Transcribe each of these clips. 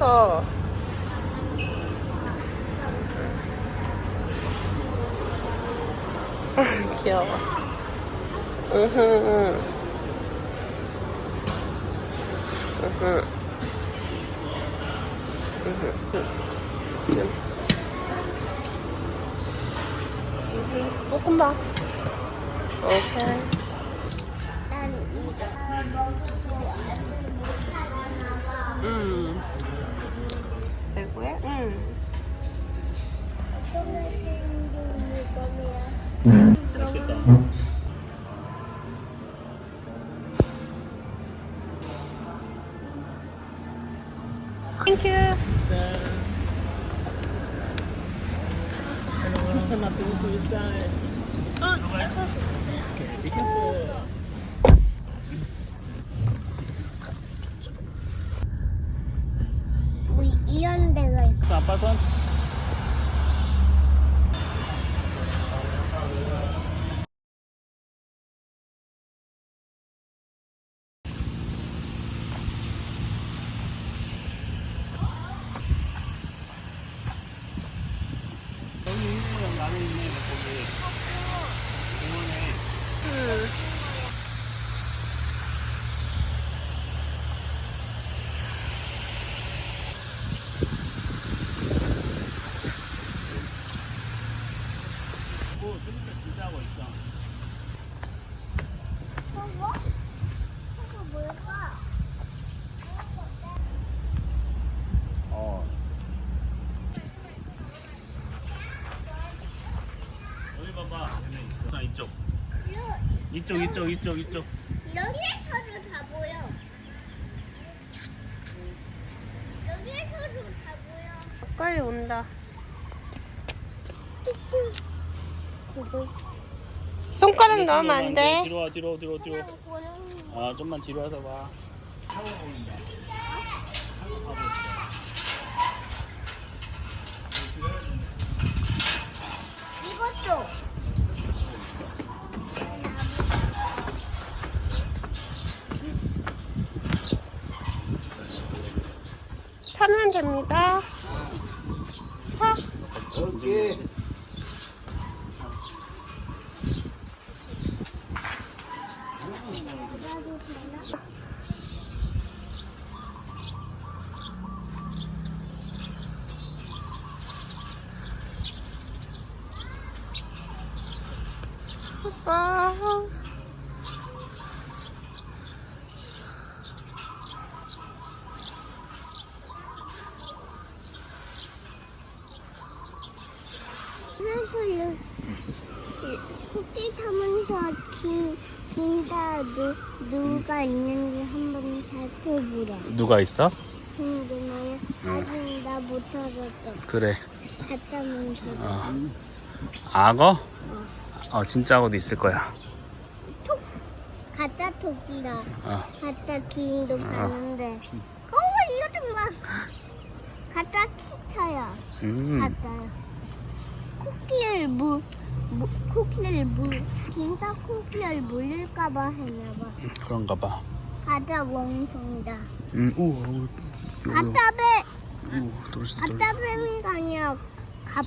좋다. 귀여워. 으흠. 으흠. 으흠. 볶음밥. 오케이. 난 이거 먹고 음. 되고요? 맛있겠다. 땡큐. The be careful. 우리 이런 데가 있어. 아빠 손. 여기 있네, 여기 안에 있네, 거기. 공원에. 오, 좀 진짜 하고 있어. 저거? 저거 뭘까? 어. 여기 봐봐. 얘네 있어. 자, 이쪽. 여- 이쪽, 이쪽, 이쪽, 이쪽. 여기에서도 다 보여. 여기에서도 다 보여. 빨리 온다. 손가락 넣으면 안 돼. 뒤로 와, 뒤로, 뒤로, 뒤로. 그냥 보는 아, 좀만 뒤로 와서 봐. 이것도. 타면 됩니다. 타. 오케이. 아. 그래서 토끼 타면서 긴, 긴다 누, 누가 있는지 한번 살펴보래. 누가 있어? 근데 나는 아직 나못 타봤어. 그래. 갔다면서 어. 악어? 어, 진짜 악어도 있을 거야. 톡 가짜 토끼다. 어. 가짜 기인도 봤는데. 어 이거 좀 봐. 가짜 키타야. 음. 가짜야. 물, 무, 코끼리를 물, 긴다 코끼리를 물릴까봐 했나봐. 그런가 봐. 가짜 원숭이다. 음, 우, 우, 우, 배. 가짜 뱀이가 아니라 갑,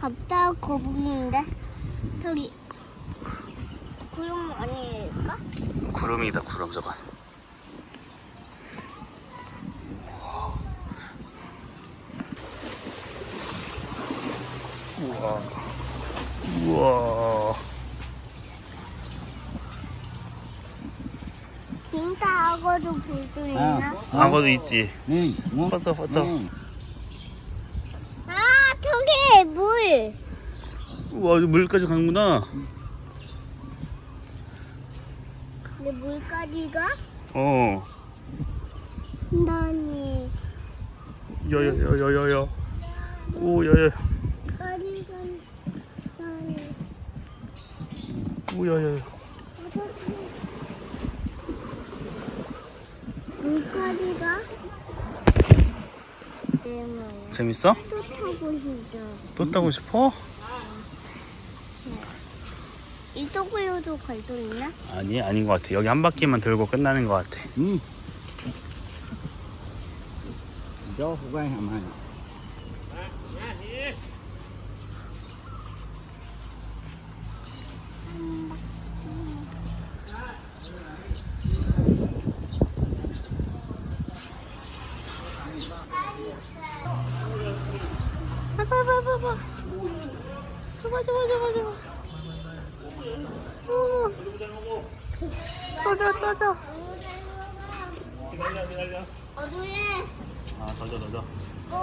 가짜 거북이인데? 저기, 구름 아닐까? 구름이다, 구름 저건. 우와. 우와. 긴다 악어도 볼 수 있나? 악어도 있지. 응, 포터. 응. 아, 저기 물. 우와, 여기 물까지 가는구나. 근데 물까지 가? 어. 나니. 여여여여여여. 오, 여여. 까리가 나니. 오, 여여. 물까지가? 네, 뭐야. 재밌어? 또 타고 싶어. 또 타고 싶어? 이쪽으로도 갈 수 있나? 아니, 아닌 것 같아. 여기 한 바퀴만 돌고 끝나는 것 같아. 봐 봐 봐 봐 봐 봐 줘봐 줘봐 줘봐 줘봐 오. 떠줘 떠줘 기다려 기다려 어두에. 아 던져 던져 어.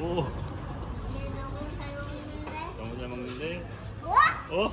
오얘 너무 잘 먹는데. 너무 잘 먹는데 어? 어?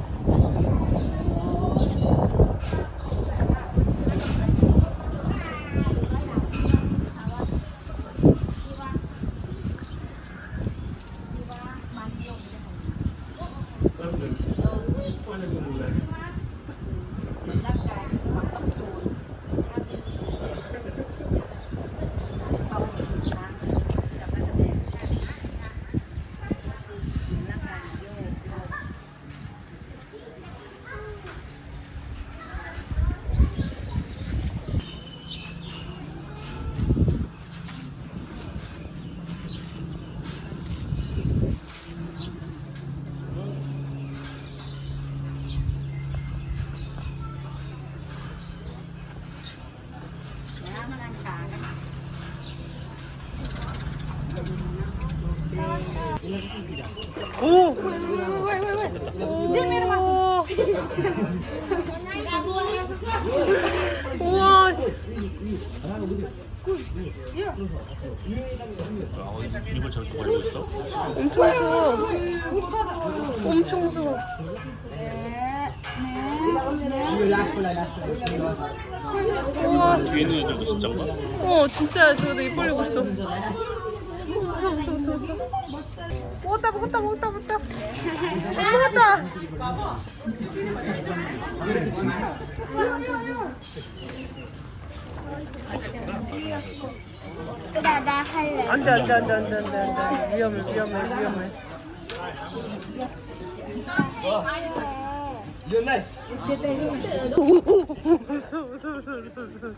quale colore? 오! 우와 씨. 아, 입을 저렇게 벌리고 있어? 엄청 무서워 엄청 무서워 우와 뒤에 있는 애들도 진짜인가? 어 진짜 저도 입 벌리고 있어 먹었다 먹었다 먹었다 먹었다 먹었다 나, 나 할래. 안돼 안돼 안돼 안돼 안돼 안돼 위험해 위험해 위험해 무서워 무서워 무서워 무서워 무서워